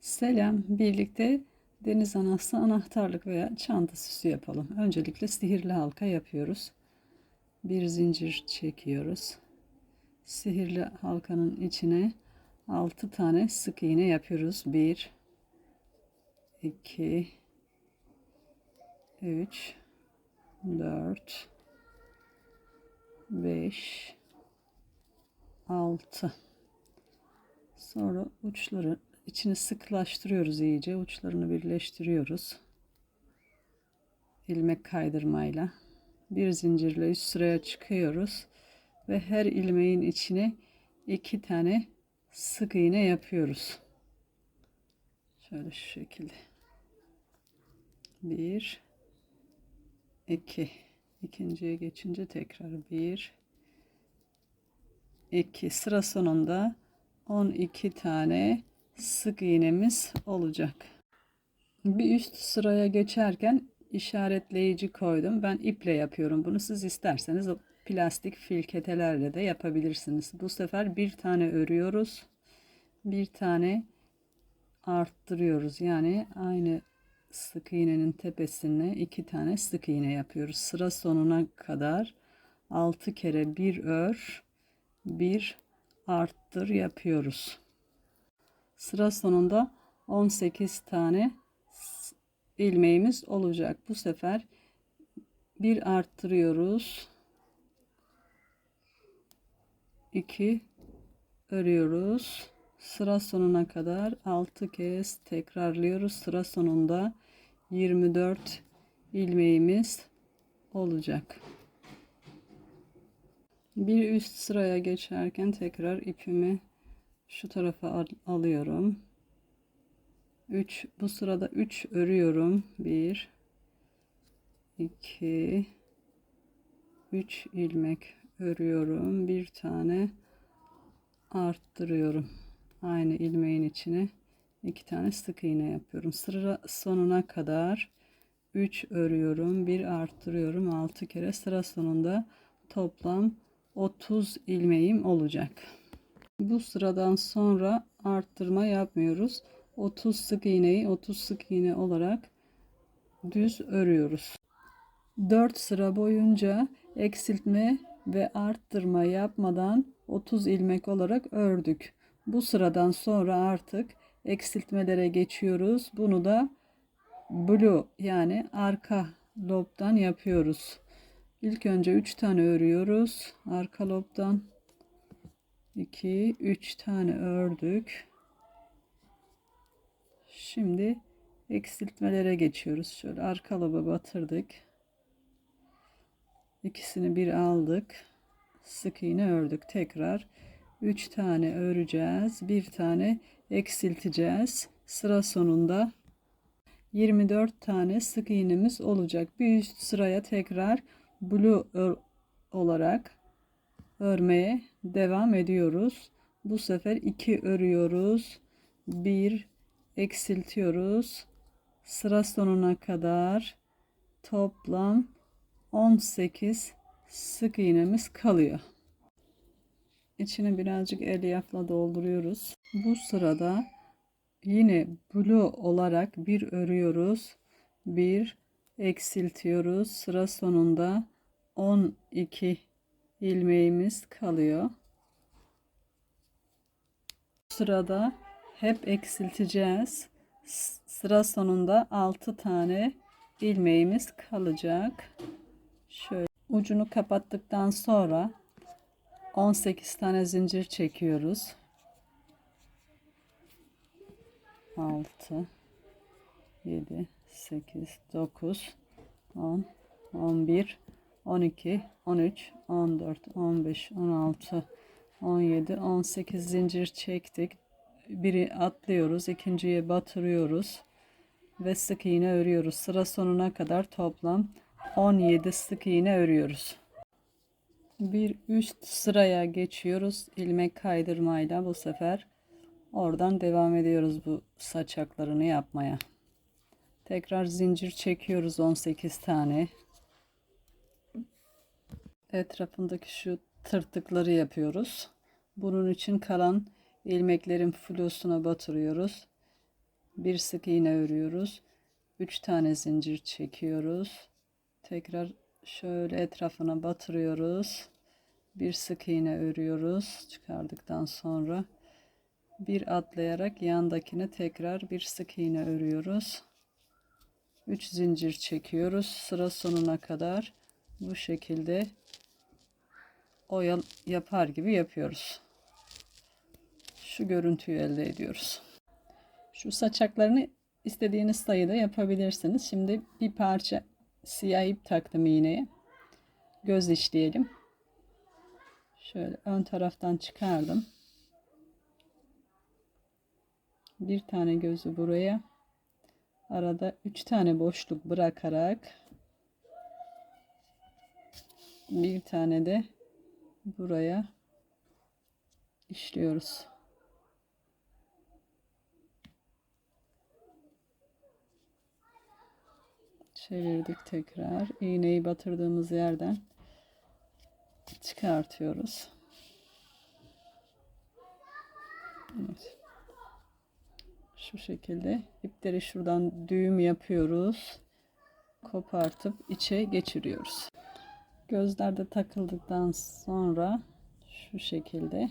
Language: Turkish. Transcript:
Selam, birlikte deniz anası anahtarlık veya çanta süsü yapalım. Öncelikle sihirli halka yapıyoruz. Bir zincir çekiyoruz. Sihirli halkanın içine 6 tane sık iğne yapıyoruz. 1 2 3 4 5 6 Sonra uçları içini sıklaştırıyoruz iyice. Uçlarını birleştiriyoruz. ilmek kaydırmayla. Bir zincirle üst sıraya çıkıyoruz. Ve her ilmeğin içine iki tane sık iğne yapıyoruz. Şöyle şu şekilde. Bir, iki. İkinciye geçince tekrar bir, iki. Sıra sonunda 12 tane sık iğnemiz olacak. Bir üst sıraya geçerken işaretleyici koydum. Ben iple yapıyorum bunu. Siz isterseniz plastik filketelerle de yapabilirsiniz. Bu sefer bir tane örüyoruz. Bir tane arttırıyoruz. Yani aynı sık iğnenin tepesine iki tane sık iğne yapıyoruz. Sıra sonuna kadar 6 kere bir ör, bir arttır yapıyoruz. Sıra sonunda 18 tane ilmeğimiz olacak. Bu sefer bir arttırıyoruz. 2 örüyoruz. Sıra sonuna kadar 6 kez tekrarlıyoruz. Sıra sonunda 24 ilmeğimiz olacak. Bir üst sıraya geçerken tekrar ipimi şu tarafa al alıyorum. 3 bu sırada 3 örüyorum. 1 2 3 ilmek örüyorum. Bir tane arttırıyorum. Aynı ilmeğin içine iki tane sık iğne yapıyorum. Sıra sonuna kadar 3 örüyorum. Bir arttırıyorum. 6 kere sıra sonunda toplam 30 ilmeğim olacak. Bu sıradan sonra arttırma yapmıyoruz. 30 sık iğneyi 30 sık iğne olarak düz örüyoruz. 4 sıra boyunca eksiltme ve arttırma yapmadan 30 ilmek olarak ördük. Bu sıradan sonra artık eksiltmelere geçiyoruz. Bunu da blue yani arka lobdan yapıyoruz. İlk önce 3 tane örüyoruz. Arka lobdan 2 3 tane ördük. Şimdi eksiltmelere geçiyoruz. Şöyle arka loba batırdık. İkisini bir aldık. Sık iğne ördük. Tekrar 3 tane öreceğiz. Bir tane eksilteceğiz. Sıra sonunda 24 tane sık iğnemiz olacak. Bir üst sıraya tekrar blue olarak örmeye devam ediyoruz. Bu sefer 2 örüyoruz. 1 eksiltiyoruz. Sıra sonuna kadar toplam 18 sık iğnemiz kalıyor. İçini birazcık elyafla dolduruyoruz. Bu sırada yine blue olarak bir örüyoruz. Bir eksiltiyoruz. Sıra sonunda 12 ilmeğimiz kalıyor. Sırada hep eksilteceğiz. Sıra sonunda 6 tane ilmeğimiz kalacak. Şöyle ucunu kapattıktan sonra 18 tane zincir çekiyoruz. 6 7 8 9 10 11 12 13 14 15 16 17 18 zincir çektik. Biri atlıyoruz ikinciye batırıyoruz ve sık iğne örüyoruz. Sıra sonuna kadar toplam 17 sık iğne örüyoruz. Bir üst sıraya geçiyoruz ilmek kaydırmayla bu sefer oradan devam ediyoruz bu saçaklarını yapmaya. Tekrar zincir çekiyoruz 18 tane etrafındaki şu tırtıkları yapıyoruz bunun için kalan ilmeklerin flosuna batırıyoruz Bir sık iğne örüyoruz. 3 tane zincir çekiyoruz. Tekrar şöyle etrafına batırıyoruz. Bir sık iğne örüyoruz. Çıkardıktan sonra bir atlayarak yandakine tekrar bir sık iğne örüyoruz. 3 zincir çekiyoruz. Sıra sonuna kadar bu şekilde oyal yapar gibi yapıyoruz. Şu görüntüyü elde ediyoruz. Şu saçaklarını istediğiniz sayıda yapabilirsiniz. Şimdi bir parça siyah ip taktım iğneye. Göz işleyelim. Şöyle ön taraftan çıkardım. Bir tane gözü buraya. Arada üç tane boşluk bırakarak bir tane de buraya işliyoruz. Çevirdik tekrar. İğneyi batırdığımız yerden çıkartıyoruz. Evet. Şu şekilde ipleri şuradan düğüm yapıyoruz. Kopartıp içe geçiriyoruz. Gözler de takıldıktan sonra şu şekilde